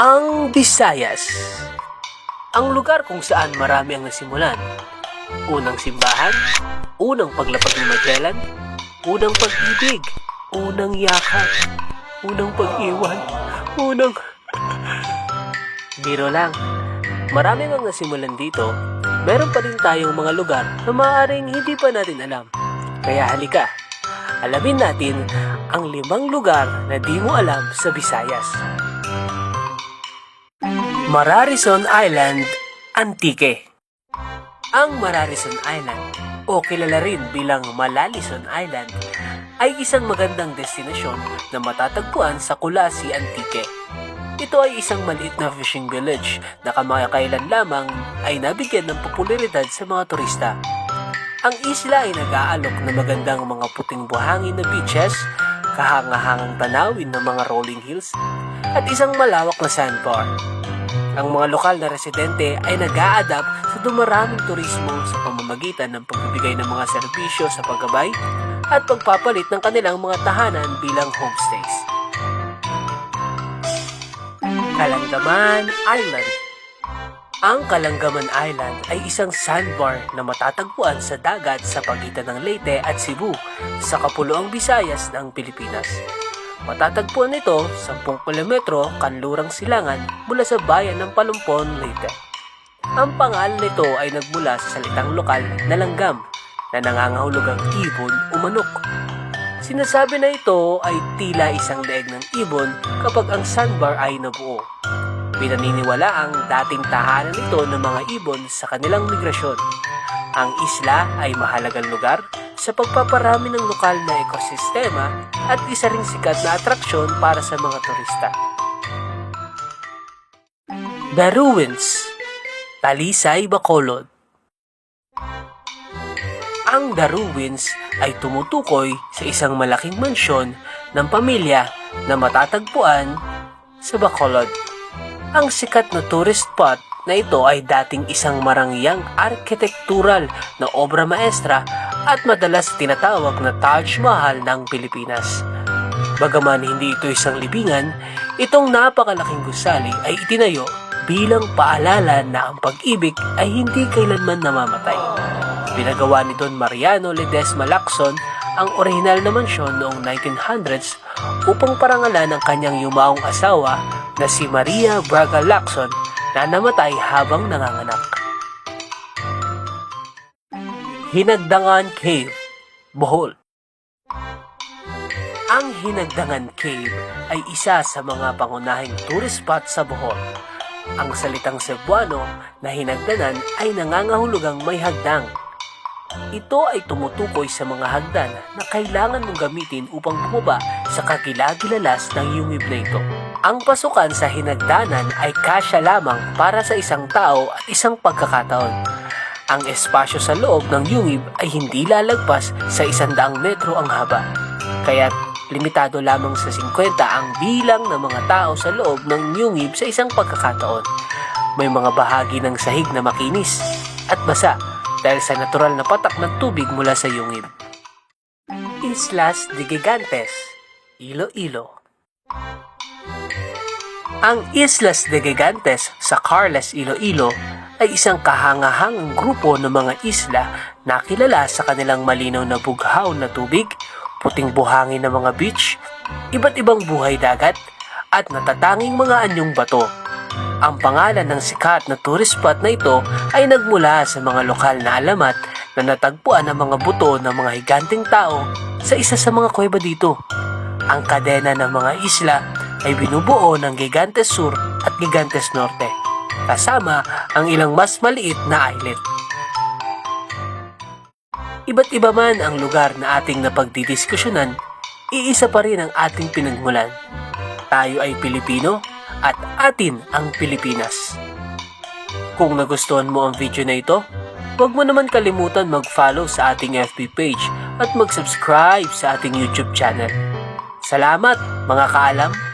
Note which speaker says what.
Speaker 1: Ang Visayas Ang lugar kung saan marami ang nasimulan. Unang simbahan, unang paglapag ni Magellan, unang pag-ibig, unang yakap, unang pag-iwan, unang... Biro lang, marami mang nasimulan dito, meron pa rin tayong mga lugar na maaaring hindi pa natin alam. Kaya halika, alamin natin ang limang lugar na di mo alam sa Visayas. Mararison Island, Antique Ang Mararison Island, o kilala rin bilang Malalison Island, ay isang magandang destinasyon na matatagpuan sa Kulasi, Antique. Ito ay isang maliit na fishing village na kamakailan lamang ay nabigyan ng popularidad sa mga turista. Ang isla ay nag-aalok ng magandang mga puting buhangin na beaches, kahangahangang tanawin ng mga rolling hills, at isang malawak na sandbar. Ang mga lokal na residente ay nag a sa dumaraming turismo sa pamamagitan ng pagbibigay ng mga serbisyo sa paggabay at pagpapalit ng kanilang mga tahanan bilang homestays. Kalanggaman Island Ang Kalanggaman Island ay isang sandbar na matatagpuan sa dagat sa pagitan ng Leyte at Cebu sa Kapuluang Visayas ng Pilipinas. Matatagpuan ito 10 kilometro kanlurang silangan mula sa bayan ng Palumpon, Leyte. Ang pangalan nito ay nagmula sa salitang lokal na langgam na nangangahulugang ibon o manok. Sinasabi na ito ay tila isang leeg ng ibon kapag ang sandbar ay nabuo. Pinaniniwala ang dating tahanan nito ng mga ibon sa kanilang migrasyon. Ang isla ay mahalagang lugar sa pagpaparami ng lokal na ekosistema at isa ring sikat na atraksyon para sa mga turista. The Ruins Talisay, Bacolod Ang The Ruins ay tumutukoy sa isang malaking mansyon ng pamilya na matatagpuan sa Bacolod. Ang sikat na tourist spot na ito ay dating isang marangyang arkitektural na obra maestra at madalas tinatawag na Taj Mahal ng Pilipinas. Bagaman hindi ito isang libingan, itong napakalaking gusali ay itinayo bilang paalala na ang pag-ibig ay hindi kailanman namamatay. Pinagawa ni Don Mariano Ledesma Lacson ang orihinal na mansyon noong 1900s upang parangalan ang kanyang yumaong asawa na si Maria Braga Lacson na namatay habang nanganganak. Hinagdangan Cave, Bohol Ang Hinagdangan Cave ay isa sa mga pangunahing tourist spot sa Bohol. Ang salitang Cebuano na hinagdanan ay nangangahulugang may hagdang. Ito ay tumutukoy sa mga hagdan na kailangan mong gamitin upang bumaba sa kagilagilalas ng yungib na ito. Ang pasukan sa hinagdanan ay kasya lamang para sa isang tao at isang pagkakataon. Ang espasyo sa loob ng yungib ay hindi lalagpas sa isandaang metro ang haba. Kaya limitado lamang sa 50 ang bilang ng mga tao sa loob ng yungib sa isang pagkakataon. May mga bahagi ng sahig na makinis at basa dahil sa natural na patak ng tubig mula sa yungib. Islas de Gigantes, Iloilo Ang Islas de Gigantes sa Carles, Iloilo ay isang kahangahangang grupo ng mga isla na kilala sa kanilang malinaw na bughaw na tubig, puting buhangin ng mga beach, iba't ibang buhay dagat, at natatanging mga anyong bato. Ang pangalan ng sikat na tourist spot na ito ay nagmula sa mga lokal na alamat na natagpuan ng mga buto ng mga higanting tao sa isa sa mga kuweba dito. Ang kadena ng mga isla ay binubuo ng Gigantes Sur at Gigantes Norte, kasama ang ilang mas maliit na islet. Iba't iba man ang lugar na ating napagdidiskusyonan, iisa pa rin ang ating pinagmulan. Tayo ay Pilipino at atin ang Pilipinas. Kung nagustuhan mo ang video na ito, huwag mo naman kalimutan mag-follow sa ating FB page at mag-subscribe sa ating YouTube channel. Salamat mga kaalam!